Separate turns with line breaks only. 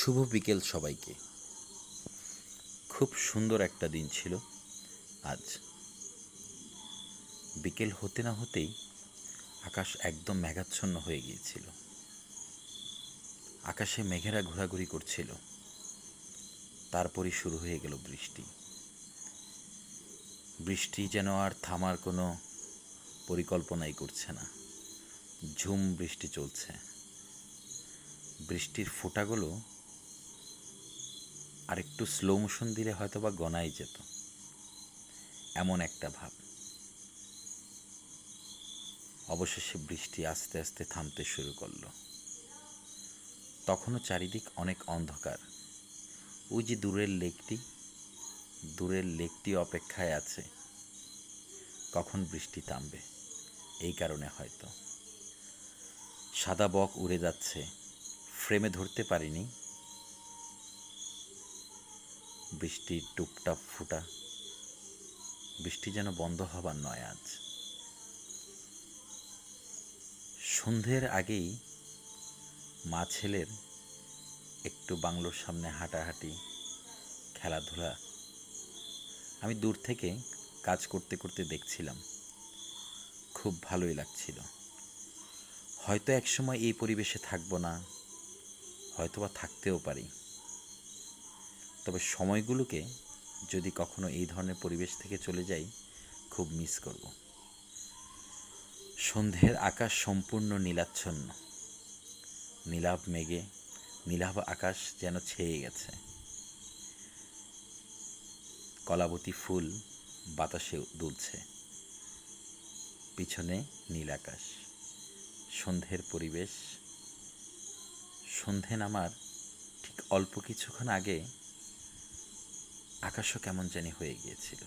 শুভ বিকেল সবাইকে। খুব সুন্দর একটা দিন ছিল আজ। বিকেল হতে না হতেই আকাশ একদম মেঘাচ্ছন্ন হয়ে গিয়েছিল। আকাশে মেঘেরা ঘোরাঘুরি করছিল। তারপরই শুরু হয়ে গেল বৃষ্টি। বৃষ্টি যেন আর থামার কোনো পরিকল্পনাই করছে না। ঝুম বৃষ্টি চলছে। বৃষ্টির ফোঁটাগুলো আর একটু স্লো মোশন দিলে হয়তো বা গনাই যেত। এমন একটা ভাব। অবশেষে বৃষ্টি আস্তে আস্তে থামতে শুরু করল। তখনও চারিদিক অনেক অন্ধকার। ওই যে দূরের লেকটি দূরের লেকটি অপেক্ষায় আছে। কখন বৃষ্টি থামবে, এই কারণে হয়তো। সাদা বক উড়ে যাচ্ছে। ফ্রেমে ধরতে পারিনি। বৃষ্টির টুপটাপ ফুটা। বৃষ্টি যেন বন্ধ হবার নয় আজ। সন্ধ্যের আগেই মা ছেলের একটু বাংলোর সামনে হাঁটাহাঁটি, খেলাধুলা আমি দূর থেকে কাজ করতে করতে দেখছিলাম। খুব ভালোই লাগছিল। হয়তো একসময় এই পরিবেশে থাকব না, হয়তোবা থাকতেও পারি। তবে সময়গুলোকে যদি কখনো এই ধরনের পরিবেশ থেকে চলে যাই, খুব মিস করব। সন্ধ্যের আকাশ সম্পূর্ণ নীলাচ্ছন্ন। নীলাভ মেঘে, নীলাভ আকাশ যেন ছেয়ে গেছে। কলাবতী ফুল বাতাসে দুলছে। পিছনে নীল আকাশ। সন্ধ্যের পরিবেশ। সন্ধে নামার ঠিক অল্প কিছুক্ষণ আগে আকাশও কেমন জানি হয়ে গিয়েছিল।